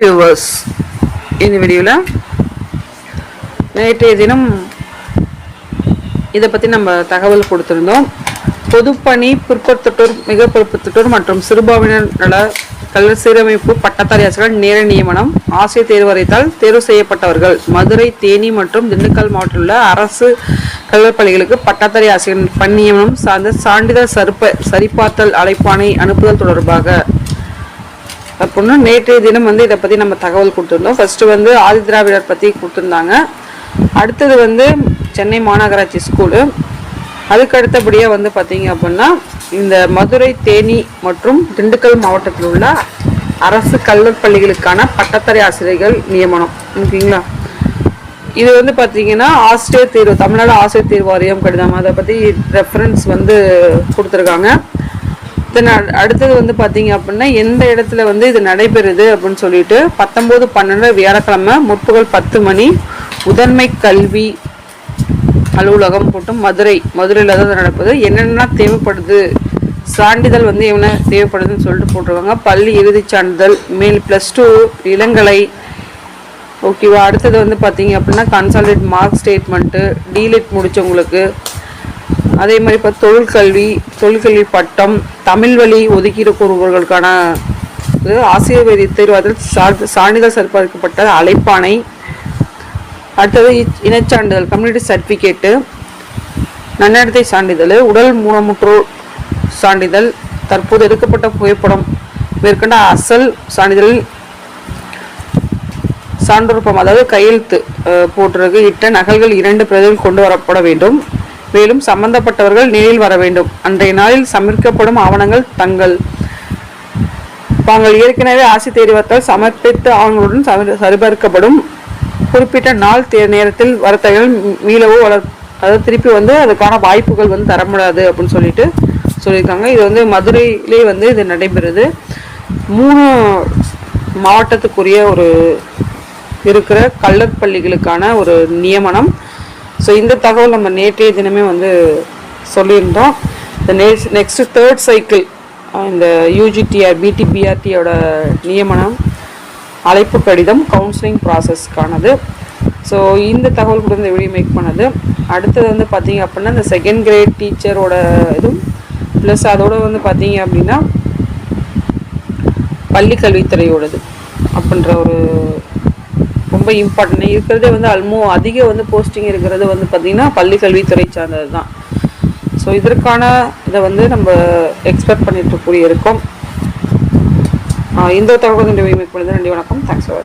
Viewers இந்த வீடியோவில் நேற்றைய தினம் இதை பற்றி நம்ம தகவல் கொடுத்துருந்தோம். பொதுப்பணி பிற்படுத்தட்டோர் மிக மற்றும் சிறுபான்மையினர் நல கல்வி சீரமைப்பு பட்டதாரி ஆசிரியர்கள் நேர நியமனம் ஆசிரியர் தேர்வறைத்தால் தேர்வு செய்யப்பட்டவர்கள் மதுரை தேனி மற்றும் திண்டுக்கல் மாவட்டத்தில் உள்ள அரசு கல்வி பள்ளிகளுக்கு பட்டதாரி ஆசிரியர் பணி நியமனம் சார்ந்த சான்றிதழ் சருப்ப சரிபார்த்தல் அழைப்பாணை அனுப்புதல் தொடர்பாக அப்படின்னு நேற்றைய தினம் வந்து இதை பற்றி நம்ம தகவல் கொடுத்துருந்தோம். ஃபர்ஸ்ட் வந்து ஆதி திராவிடர் பற்றி கொடுத்துருந்தாங்க. அடுத்தது வந்து சென்னை மாநகராட்சி ஸ்கூலு அதுக்கு அடுத்தபடியாக வந்து பார்த்தீங்க அப்படின்னா இந்த மதுரை தேனி மற்றும் திண்டுக்கல் மாவட்டத்தில் உள்ள அரசு கல்லூர் பள்ளிகளுக்கான ஆசிரியர்கள் நியமனம். ஓகேங்களா? இது வந்து பார்த்தீங்கன்னா ஆசிரியர் தேர்வு தமிழ்நாடு ஆசிரியர் தேர்வு வாரியம் கடிதம். அதை பற்றி ரெஃபரன்ஸ் வந்து கொடுத்துருக்காங்க. தென் அடுத்தது வந்து பார்த்தீங்க அப்படின்னா எந்த இடத்துல வந்து இது நடைபெறுது அப்படின்னு சொல்லிட்டு பத்தொம்போது பன்னெண்டு வியாழக்கிழமை முற்பகல் பத்து மணி முதன்மை கல்வி அலுவலகம் போட்டும் மதுரை மதுரையில் தான் நடப்பது என்னென்னா தேவைப்படுது சான்றிதழ் வந்து என்ன தேவைப்படுதுன்னு சொல்லிட்டு போட்டிருக்காங்க பள்ளி இறுதிச் சான்றிதழ் மேல் ப்ளஸ் டூ இளங்கலை ஓகேவா அடுத்தது வந்து பார்த்தீங்க அப்படின்னா கன்சால்டேட் மார்க் ஸ்டேட்மெண்ட்டு டீலிட் முடித்தவங்களுக்கு அதே மாதிரி இப்போ தொழிற்கல்வி தொழிற்கல்வி பட்டம் தமிழ் வழி ஒதுக்கீடு கூறுபவர்களுக்கான ஆசிரியர் வேதி தேர்வாதில் சான்றிதழ் சரிபார்க்கப்பட்ட அழைப்பாணை அடுத்தது இனச்சான்றிதழ் கம்யூனிட்டி சர்டிஃபிகேட்டு நன்னடத்தை சான்றிதழ் உடல் மூலமுற்றோர் சான்றிதழ் தற்போது எடுக்கப்பட்ட புகைப்படம் மேற்கண்ட அசல் சான்றிதழில் சான்றொப்பம் அதாவது கையெழுத்து போட்டிருக்கு. இட்ட நகல்கள் இரண்டு பிரதிகள் கொண்டு வரப்பட வேண்டும். மேலும் சம்பந்தப்பட்டவர்கள் நேரில் வர வேண்டும். அன்றைய நாளில் சமர்ப்பிக்கப்படும் ஆவணங்கள் தங்கள். தாங்கள் ஏற்கனவே ஆசி தேர்வத்தால் சமர்ப்பித்த ஆவணங்களுடன் சரிபார்க்கப்படும். குறிப்பிட்ட நாள் தே நேரத்தில் வரத்தைகள் மீளவோ வளர் அதாவது திருப்பி வந்து அதுக்கான வாய்ப்புகள் வந்து தர முடியாது அப்படின்னு சொல்லிட்டு சொல்லியிருக்காங்க. இது வந்து மதுரையிலே வந்து இது நடைபெறுது. மூணு மாவட்டத்துக்குரிய ஒரு இருக்கிற கள்ளற்பள்ளிகளுக்கான ஒரு நியமனம். ஸோ இந்த தகவல் நம்ம நேற்றைய தினமே வந்து சொல்லியிருந்தோம். இந்த நெக்ஸ்ட் தேர்ட் சைக்கிள் இந்த யூஜிடிஆர் பிடிபிஆர்டியோட நியமனம் அழைப்பு கடிதம் கவுன்சிலிங் ப்ராசஸ்க்கானது ஸோ இந்த தகவல் கூட இந்த வீடியோ மேக் பண்ணது. அடுத்தது வந்து பார்த்தீங்க அப்படின்னா இந்த செகண்ட் கிரேட் டீச்சரோட இதுவும் ப்ளஸ் அதோட வந்து பார்த்தீங்க அப்படின்னா பள்ளி கல்வித்துறையோடது அப்படின்ற ஒரு ரொம்ப இம்பார்ட்டன்ட் இருக்கிறதே வந்து அல்மோ அதிக வந்து போஸ்டிங் இருக்கிறது வந்து பார்த்திங்கன்னா பள்ளி கல்வித்துறை சார்ந்தது தான். ஸோ இதற்கான இதை வந்து நம்ம எக்ஸ்பெக்ட் பண்ணிட்டு கூடிய இருக்கோம். இந்த தகவல் இந்த நன்றி வணக்கம். Thanks for